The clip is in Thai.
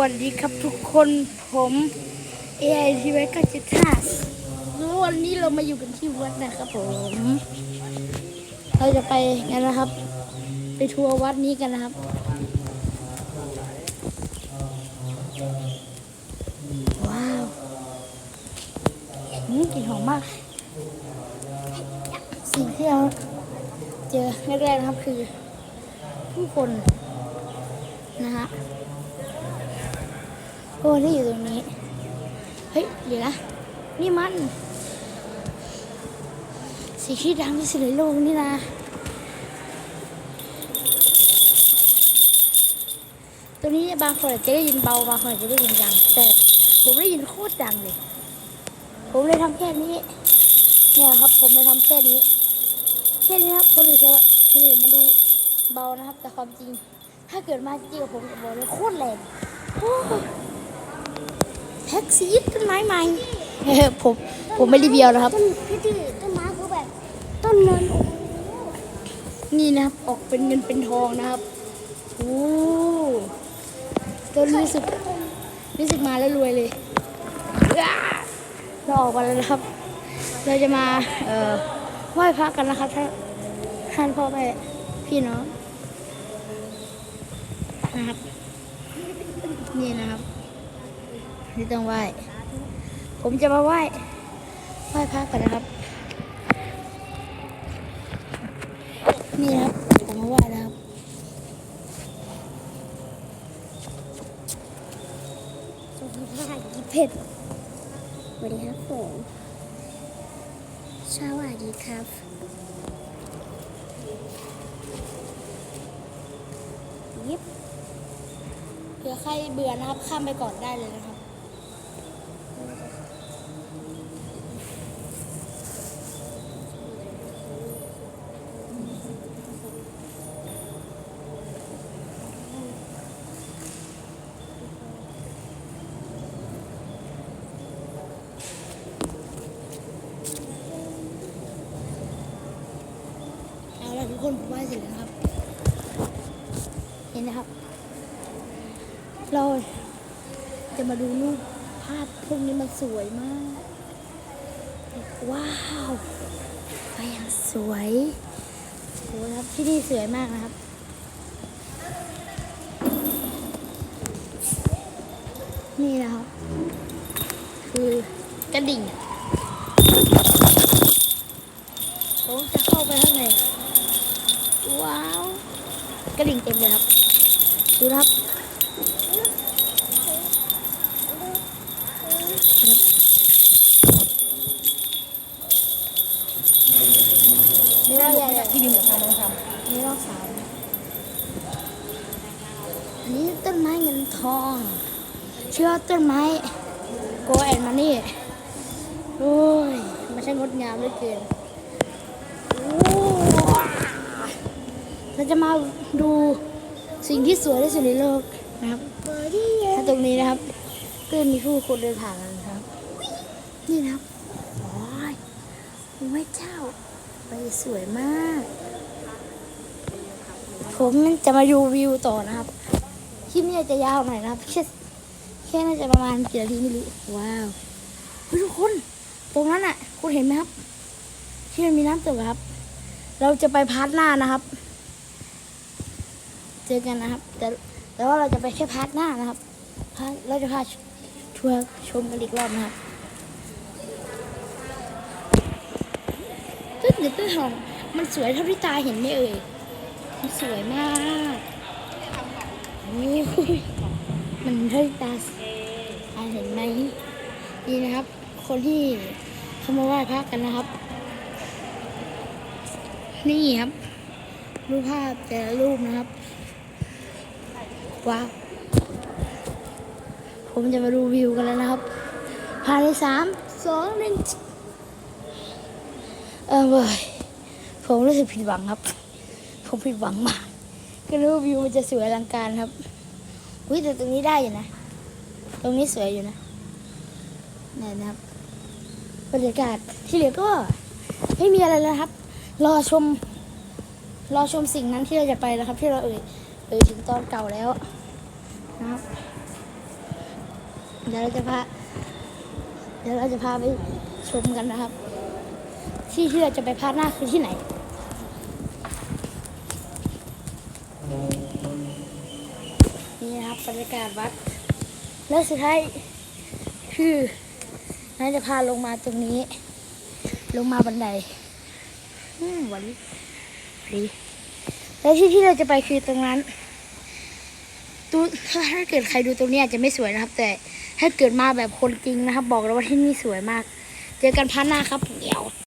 วัสดีครับทุกคนผม AI ทีวีก็จะท่าวันนี้เรามาอยู่กันที่วัดนะครับผมเราจะไปกันนะครับ ไปทัวร์วัดนี้กันนะครับว้าวอืมกลิ่นหอมมาก สิ่งที่เราเจอแรกๆนะครับคือ ผู้คนนะฮะ โอ้ที่อยู่ตรงนี้ เฮ้ยเดี๋ยวนะ นี่มันสิ่งที่ดังที่สุดในโลกนี่นะตรงนี้บางคนอาจจะได้ยินเบาบางคนอาจจะได้ยินดัง แต่ผมได้ยินโคตรดังเลย ผมเลยทำแค่นี้ เนี่ยครับ ผมเลยทำแค่นี้แค่นี้ครับคนอื่นจะคนอื่นมาดูเบานะครับ แต่ความจริง ถ้าเกิดมาจริงกับผมจะบอกเลยโคตรแรง แท็กซี่ต้นไม้ใหม่เฮ้ยผมผมไม่รีวิวนะครับต้นพี่ที่ต้นไม้คือแบบต้นเนินโอ้โหนี่นะครับออกเป็นเงินเป็นทองนะครับโอ้ต้นรู้สึกรู้สึกมาแล้วรวยเลยว้าเราออกมาแล้วนะครับ เราจะมาเอ่อไหว้พระกันนะครับท่านท่านพ่อแม่พี่น้องนะครับ นี่นะครับ นี่ต้องไหว้ ผมจะมาไหว้ไหว้พระกันนะครับ นี่ครับ ผมมาไหว้แล้วครับสวัสดีค่ะกิเผ็ดสวัสดีครับผมสวัสดีครับยิบเผื่อใครเบื่อนะครับ ข้ามไปก่อนได้เลยนะครับ เอาละทุก คนผมไหว้เสร็จแล้วครับ เห็นนะครับ เราจะมาดูรูปภาพพวกนี้มันสวยมาก ว้าวไปอย่างสวยโหครับที่นี่สวยมากนะครับนี่นะครับ คือกระดิ่งผมจะเข้าไปข้างใน ว้าวกระดิ่งเต็มเลยครับ ดูนะครับนี่เราใหญ่ที่ดินกับทางลงทๆนี่รอบสามอันนี้ต้นไม้เงินทอง เชื่อว่าต้นไม้โกแอนมานี่โอ้ยมันช่างงดงามเหลือเกินโอ้ เราจะมาดูสิ่งที่สวยที่สุดในโลกนะครับเบอร์ดี้ถ้าตรงนี้นะครับ ก็จะมีผู้คนเดินผ่านกันนะครับ นี่นะครับโอ้ยโอ้ยเจ้าไปสวยมาก ผมจะมาดูวิวต่อนะครับ คลิปนี้จะยาวหน่อยนะครับ แค่แค่น่าจะประมาณกี่นาทีไม่รู้ ว้าวเฮ้ยทุกคน ตรงนั้นอะ คุณเห็นไหมครับ ที่มันมีน้ำตกอะครับ เราจะไปพาร์ทหน้านะครับ เจอกันนะครับ แต่แต่ว่าเราจะไปแค่พาร์ทหน้านะครับพาร์ทเราจะพาทัวร์ชมกันอีกรอบนะครับตึ้งหรือตึ้งหองมันสวยเท่าที่ตาเห็นไหมเอ่ยมันสวยมากโอ้ยมันเท่าที่ตาตาเห็นไหมนี่นะครับ คนที่เขามาไหว้พระกันนะครับ นี่ครับรูปภาพแต่ละรูปนะครับ ว้าว ผมจะมาดูวิวกันแล้วนะครับภายในสามสองหนึ่งเออเว้ยผมรู้สึกผิดหวังครับ ผมผิดหวังมากก็รู้วิวมันจะสวยอลังการครับอุ้ยแต่ตรงนี้ได้อยู่นะ ตรงนี้สวยอยู่นะนี่นะครับบรรยากาศที่เหลือก็ไม่มีอะไรแล้วครับ รอชม รอชมสิ่งนั้นที่เราจะไปนะครับ ที่เราเอ่ยเอ่ยถึงตอนเก่าแล้ว นะครับ เดี๋ยวเราจะพา เดี๋ยวเราจะพาไปชมกันนะครับ ที่ที่เราจะไปพาหน้าคือที่ไหนนี่นะครับบรรยากาศวัด และสุดท้ายคือน่าจะพาลงมาตรงนี้ ลงมาบันไดอืมวันดีและที่ที่เราจะไปคือตรงนั้น ตูถ้าเกิดใครดูตรงนี้อาจจะไม่สวยนะครับ แต่ถ้าเกิดมาแบบคนจริงนะครับ บอกเลยว่าที่นี่สวยมาก เจอกันพันหน้าครับเดี๋ยว